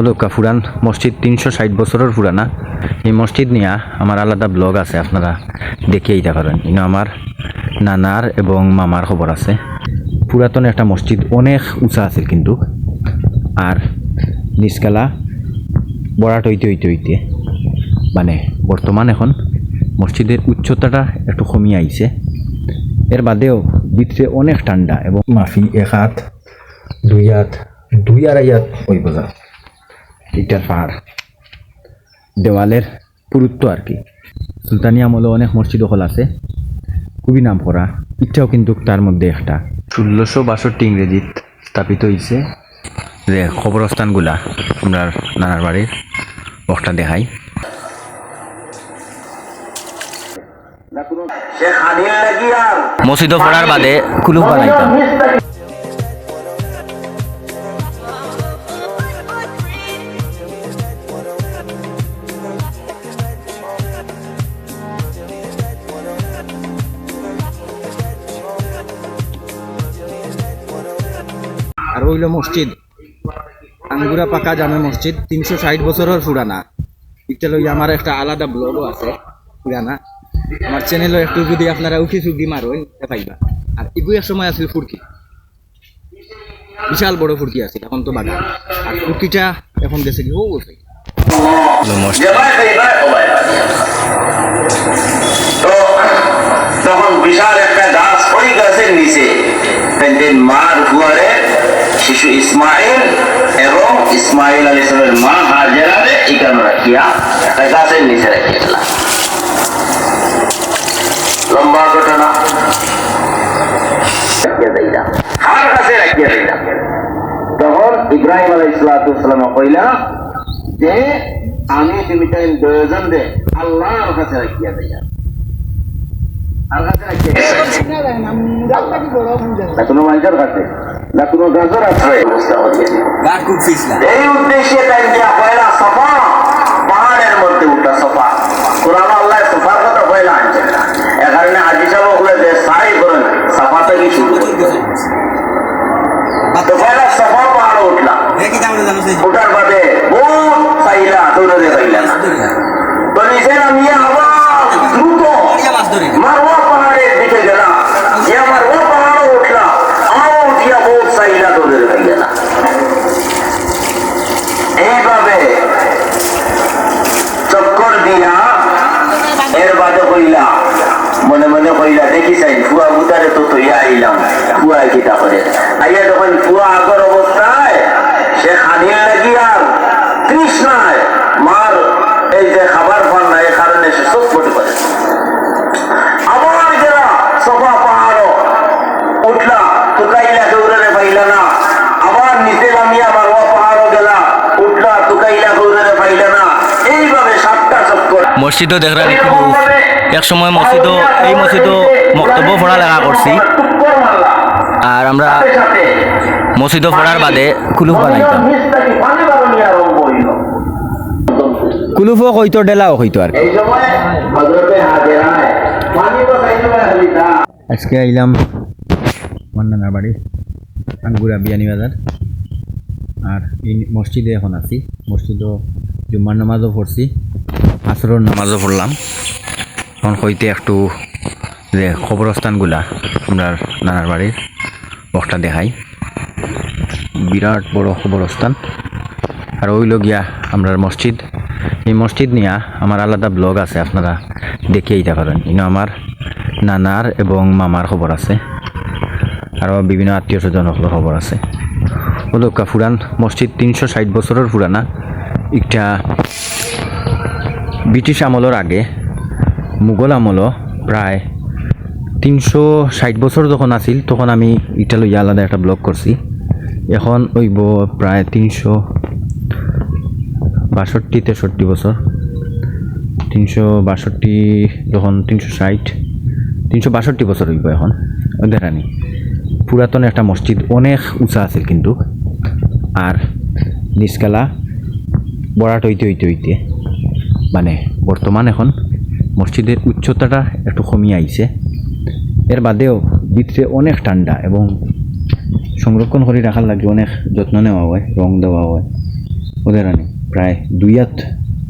হলো কাফুরান মসজিদ তিনশো ষাট বছরের পুরানা। এই মসজিদ নিয়ে আমার আলাদা ব্লগ আছে, আপনারা দেখে এইটা পারেন ইনো আমার নানার এবং মামার খবর আছে। পুরাতন একটা মসজিদ অনেক উঁচা আছে কিন্তু। আর নিচকালা বরাট হইতে হইতে হইতে মানে বর্তমান এখন মসজিদের উচ্চতাটা একটু কমিয়ে আইছে। এর বাদেও ভিতরে অনেক ঠান্ডা এবং মাফি এক হাত, দুই হাত, দুই আড়াই হাত ওই বোঝা। ইটার পাহাড়। দেওয়ালের পুরুত্ব আর কি। সুলতানি আমলে অনেক মসজিদ হল আছে। খুবই নাম করা। ইচ্ছাও কিন্তু তার মধ্যে একটা। ষোলোশো বাষট্টি ইংরেজিত স্থাপিত হয়েছে যে খবরস্থানগুলা আপনার নানার বাড়ির একটা দেখাই। মসজিদ পড়ার বাদে কুলুপ বানাইতাম। মসজিদ। আঙ্গুরা পাকা জামে মসজিদ তিনশো ষাট বছরের পুরানা। এটা লই আমার একটা আলাদা ব্লগও আছে পুরানা। আমার চ্যানেলও একটু যদি আপনারা উঠি চুকি মারোই পাইবা। আর এগুলো এক সময় আছিল ফুরকি। বিশাল বড় ফুরকি আছে এখন তো বাগা আর ফুরকিটা এখন গেছে কি ও গেছে তখন বিশাল একটা গাছ ওই গাছের নিচে। মার দুয়ারে শিশু ইসমাইল এবং ইসমাইল আলী ইসলামের মা হাজেরারে এখানে রাখিয়া একটা গাছের নিচে রাখিয়া দিলাম লম্বা ঘটনা। হার কাছে রাখিয়া দিলাম তখন ইব্রাহিম আলাই ইসলাতাম কইলা যে আমি তুমি তাই প্রয়োজন দে আল্লাহর কাছে রাখিয়া দিলাম। আর কাছে রাখিয়া দিলাম। কোনো মানুষের কাছে। না কোনো গাজর আছে? এই উদ্দেশ্যে তাই দিয়া পয়লা সফা পাহাড়ের মধ্যে উঠা সফা। কোরআন আল্লাহ সফার কথা পয়লা আনছেন না। এ কারণে আজি সব ওগুলো যে সাই করেন সফা থেকে শুরু তো পয়লা সফা পাহাড়ে উঠলাম। ওটার বাদে বহুত চাইলা দৌড়ে পাইলা না তো নিচে নামিয়ে আবার দ্রুত মারওয়া পাহাড়ের দিকে গেলাম ইয়া মারওয়া পাহাড়ে উঠলাম আও উঠিয়া বহুত চাইলা দৌড়ে পাইলা না এইভাবে চক্কর দিয়া এর বাদে কইলা মনে মনে কইলা, দেখি চাই ফুয়া বুতারে তো তৈয়া আইলাম। ফুয়া কিতা করে আইয়া যখন ফুয়া আগর অবস্থায়, সে খানিল লাগি আর তৃষ্ণায় মার এই যে খাবার পান না এই কারণে সে চটপটি করে আবার গেলা সফা পাহাড় উঠলা তুকাইলা দৌড়ে পাইলা না আবার নিচে নামিয়া আবার ও পাহাড় গেলা উঠলা তুকাইলা দৌড়ে পাইলা না এইভাবে সাতটা চক্কর মসজিদও দেখলাম এক সময় মসজিদও এই মসজিদও বক্তব্য পড়া লেখা করছি। আর আমরা মসজিদও পড়ার বাদে কুলুপ বানাইতাম। কুলুপও হইতো ডেলাও হইতো আর আজকে আইলাম আমার নানার বাড়ি আঙ্গুরা বিয়ানি বাজার। আর এই মসজিদে এখন আছি। মসজিদও জুম্মার নামাজও পড়ছি। আসরের নামাজও পড়লাম। এখন হইতে একটু যে কবরস্থানগুলা আপনার নানার বাড়ির বকটা দেখাই। বিরাট বড় কবরস্থান। আর ওইল গিয়া আমরার মসজিদ। এই মসজিদ নিয়ে আমার আলাদা ব্লগ আছে, আপনারা দেখে এইটা পারেন। ইনো আমার নানার এবং মামার খবর আছে। আরও বিভিন্ন আত্মীয় স্বজনসকলের খবর আছে। হলো কাফুরান মসজিদ তিনশো ষাট বছরের পুরানা। একটা ব্রিটিশ আমলের আগে, মুঘল আমলও প্রায় তিনশো ষাট বছর যখন আছিল, তখন আমি এটা লইয়া আলাদা একটা ব্লগ করছি। এখন ওইব প্রায় তিনশো বাষট্টি, তেষট্টি বছর। তিনশো বাষট্টি যখন তিনশো ষাট, তিনশো বাষট্টি বছর হইব এখন। দেখানি পুরাতন একটা মসজিদ অনেক উঁচা আছিল কিন্তু। আর নিচকালা বরাট হইতে হইতে হইতে। মানে বর্তমান এখন মসজিদের উচ্চতাটা একটু কমিয়ে আইছে। এর বাদেও ভিতরে অনেক ঠান্ডা এবং সংরক্ষণ করে রাখার লাগে অনেক যত্ন নেওয়া হয়, রং দেওয়া হয়। ওদের আনি প্রায় দুই হাত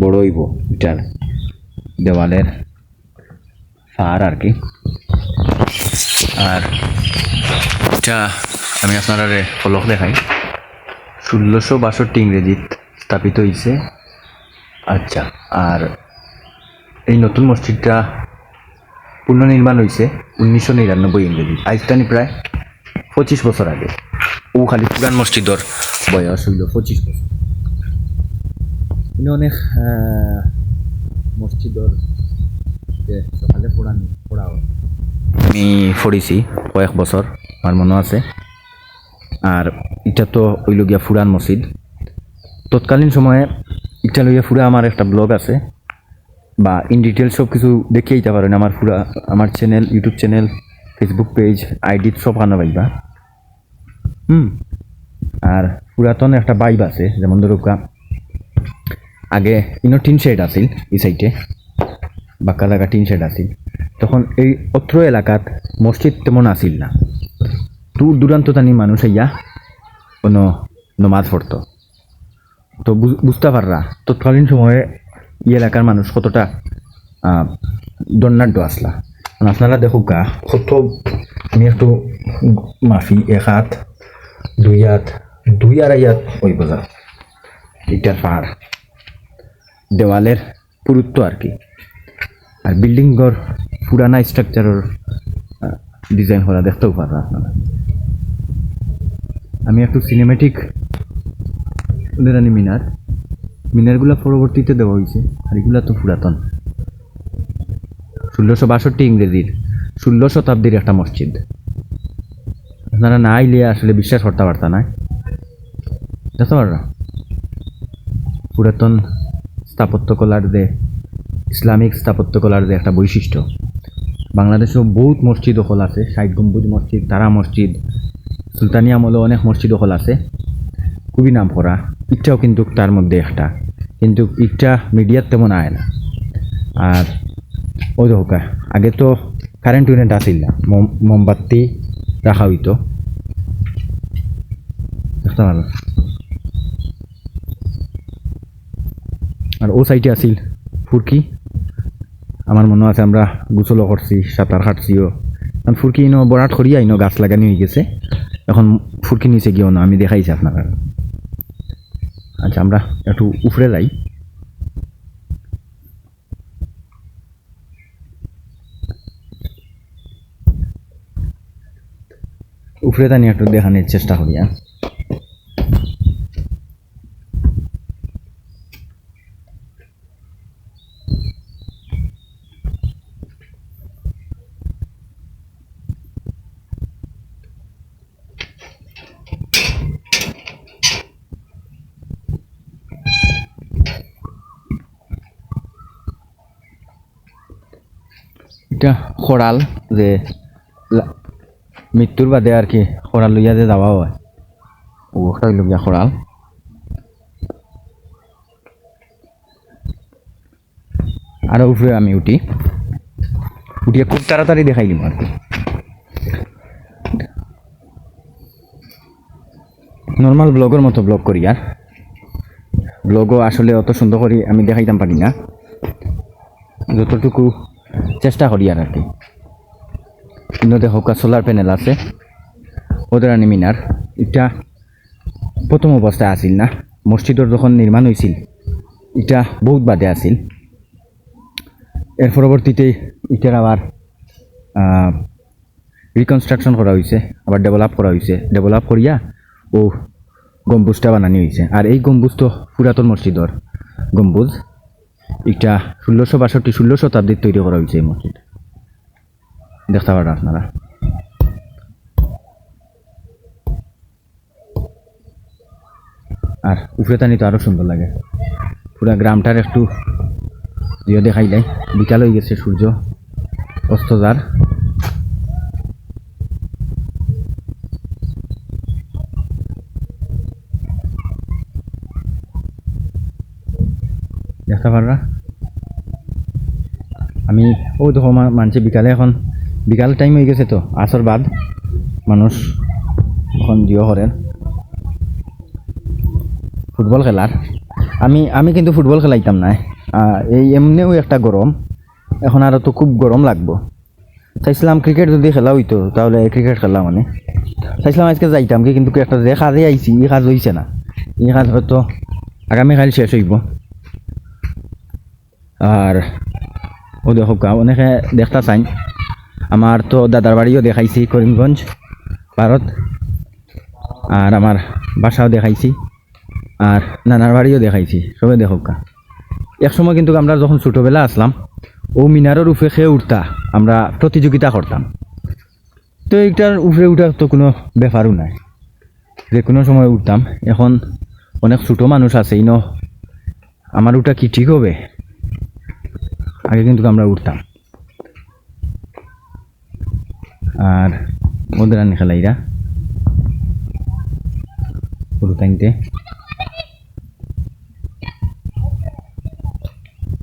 বড় হইব এটার দেওয়ালের ফার আর কি। আর এটা আমি আপনারা ফলক দেখাই। ষোলোশো বাষট্টি ইংরেজিত স্থাপিত হয়েছে আচ্ছা আর এই নতুন মসজিদটা পুনর্নির্মাণ হয়েছে উনিশশো নিরানব্বই ইংরেজি। আইসটানি প্রায় পঁচিশ বছর আগে। ও খালি পুরান মসজিদর বয়স হইল পঁচিশ বছর। কিন্তু অনেক মসজিদর যে সকালে পড়ান পড়া হয় আমি পড়িছি কয়েক বছর আমার মনে আছে। আর এটা তো হইল গিয়া ফুরান মসজিদ। তৎকালীন সময়ে এটা লইয়া ফুরা আমার একটা ব্লগ আছে, বা ইন ডিটেল সব কিছু দেখিয়ে দিতে পারেন, আমার পুরা আমার channel YouTube channel Facebook page ID সব আনা পাইবা। হুম, আর পুরাতন একটা বাইব আছে, যেমন ধরুকা আগে ইনো টিন শেড আছিল, এই সাইডে বাক্কা লাগা টিন শেড আছিল। তখন এই অত্র এলাকাত মসজিদ তেমন আছিল না। দূর দূরান্ত তানি মানুষ ইয়া কোনো নমাজ পড়তো। তো বুঝতে পাররা, তৎকালীন সময়ে এই এলাকার মানুষ কতটা দণ্ডাঢ্য আসলা। মানে আপনারা দেখো গা, কত আমি একটু মাফি, এক হাত, দুই হাত, দুই আড়াই হাত ওই বোঝা ইটার পাহাড়। দেওয়ালের পুরুত্ব আর কি। আর বিল্ডিং ঘর, পুরানা স্ট্রাকচারের ডিজাইন করা দেখতেও পারা আপনারা। আমি একটু সিনেমেটিক উদারানি মিনার। মিনারগুলো পরবর্তীতে দেওয়া হয়েছে, আর এগুলো তো পুরাতন। ষোলোশো বাষট্টি ইংরেজির ষোলো শতাব্দীর একটা মসজিদ। আপনারা না আইলে আসলে বিশ্বাস করতে পারতা না। বুঝতে পাররা পুরাতন স্থাপত্যকলার যে, ইসলামিক স্থাপত্যকলার যে একটা বৈশিষ্ট্য। বাংলাদেশেও বহুত মসজিদ দখল আছে ষাট গম্বুজ মসজিদ, তারা মসজিদ সুলতানি আমলেও অনেক মসজিদ দখল আছে। খুবই নাম করা ইটাও কিন্তু তার মধ্যে একটা। কিন্তু ইটা মিডিয়ার তেমন আয় না। আর ওই কা, আগে তো কারেন্ট উইরেন্ট আসিল না। মোম- মোমবাতি রাখা হইতো। আর ও সাইডে আসিল ফুরকি। আমার মনে আছে আমরা গোসলও করছি সাঁতার কাটছিও। কারণ ফুরকি ইনো বরাট করিয়া ইনো গাছ লাগানি হয়ে গেছে। এখন ফুরকি নিচে গিয়েও না আমি দেখাইছি আপনারা। আচ্ছা আমরা একটু উপরে যাই উপরে তা নিয়ে একটু দেখানোর চেষ্টা করি হ্যাঁ। এটা খরাল যে মৃত্যুর বাদে আর কি খরাল লইয়া যে যাওয়া হয়। ও হইল গিয়া খরাল আরও উপরে আমি উঠি। উঠিয়ে খুব তাড়াতাড়ি দেখাই দিব আর কি। নর্মাল ব্লগের মতো ব্লগ করি আর ব্লগও আসলে অত সুন্দর করে আমি দেখাইতাম পারি না যতটুকু চেষ্টা করি আর কি। কিন্তু দেখো সোলার প্যানেল আছে। ওদের আনি মিনার। এটা প্রথম অবস্থায় আসিল না। মসজিদর যখন নির্মাণ হয়েছিল এটা বহুত বাদে আসিল এর পরবর্তীতে এটার আবার রিকনস্ট্রাকশন করা হয়েছে আবার ডেভেলপ করা হয়েছে ডেভেলপ করিয়া ও গম্বুজটা বানানি হয়েছে আর এই গম্বুজ তো পুরাতন মসজিদর গম্বুজ। এটা ষোলোশো বাষট্টি ষোলো শতাব্দীর তৈরি করা হয়েছে এই মসজিদ দেখতে পারেন আপনারা। আর উপরে তানি তো আরও সুন্দর লাগে। পুরো গ্রামটার একটু ইয়ে দেখাইলাই বিকাল হয়ে গেছে সূর্য, অস্ত যার। দেখতে পাররা আমি ও দেখো মানছে বিকালে এখন, বিকাল টাইম হয়ে গেছে তো আসর বাদ। মানুষ এখন জিও করেন ফুটবল খেলার আমি আমি কিন্তু ফুটবল খেলাইতাম না এই এমনিও একটা গরম এখন আরও তো খুব গরম লাগবো। চাইছিলাম ক্রিকেট যদি খেলা হইতো তাহলে ক্রিকেট খেলা মানে। চাইছিলাম আজকে যাইতাম কি কিন্তু একটা যে কাজে আইছি এই কাজ হইছে না। এই কাজ হয়তো আগামীকাল শেষ হইব। আর ও দেখো অনেকে দেখতা চাই। আমার তো দাদার বাড়িও দেখাইছি করিমগঞ্জ, ভারত। আর আমার বাসাও দেখাইছি। আর নানার বাড়িও দেখাইছি, সবে দেখো গা। এক সময় কিন্তু আমরা যখন ছোটোবেলা আসলাম, ও মিনারের উপরে খেয়ে উঠতা, আমরা প্রতিযোগিতা করতাম। তো এইটার উপরে উঠার তো কোনো ব্যাপারও নাই। যে কোনো সময় উঠতাম। এখন অনেক ছোটো মানুষ আছে, ইনো, আমার ওটা কি ঠিক হবে? আগে কিন্তু আমরা উঠতাম। আর ওদের আনি পুরো টাইমতে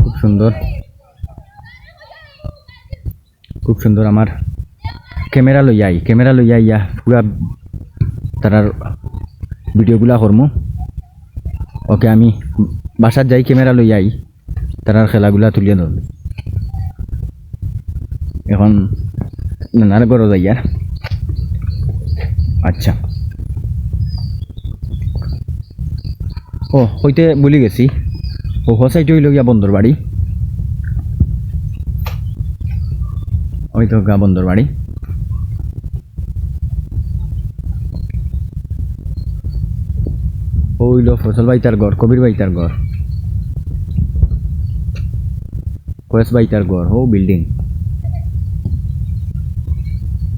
খুব সুন্দর। খুব সুন্দর আমার ক্যামেরা লইয়া আই, ক্যামেরা লইয়া ইয়া পুরা তারার ভিডিওগুলা করমু। ওকে আমি বাসার যাই, ক্যামেরা লইয়া আই। তারার খেলাগুলা তুলিয়ে ধরব। এখন নানার গরো যাইয়ার আচ্ছা। ও, হইতে বলি গেছি। ও হোসাইট হইল গিয়া বন্দর বাড়ি। ওই গা বন্দর বাড়ি। ও হইল ফসল বাইতার ঘর, কবির বাইতার ঘর। কয়েস বাইতার ঘর ও বিল্ডিং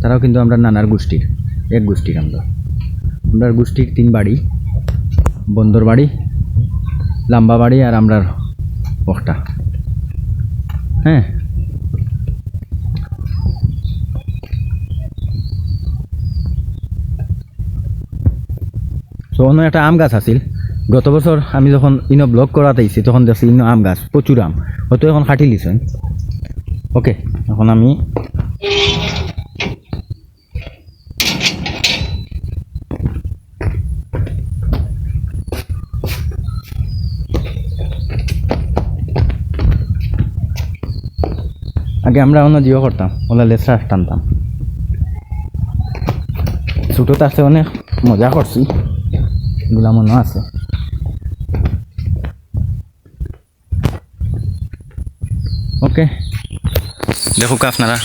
তারাও কিন্তু আমরা নানার গোষ্ঠীর, এক গোষ্ঠীর আমরা। আমরা গোষ্ঠীর তিন বাড়ি, বন্দর বাড়ি, লাম্বা বাড়ি আর আমরার একটা হ্যাঁ? তো অন্য একটা আম গাছ আছিল। গত বছর আমি যখন ইনো ব্লগ করাতে আইছি তখন দেখছি ইনো আম গাছ প্রচুর আম। হয়তো এখন কাটি লিছেন ওকে এখন আমি আগে আমরা অন্য জিও করতাম, ওলা লেসরা টানতাম। ছোটোতে আছে অনেক, মজা করছি এগুলা মনে আছে। ওকে দেখুক আপনারা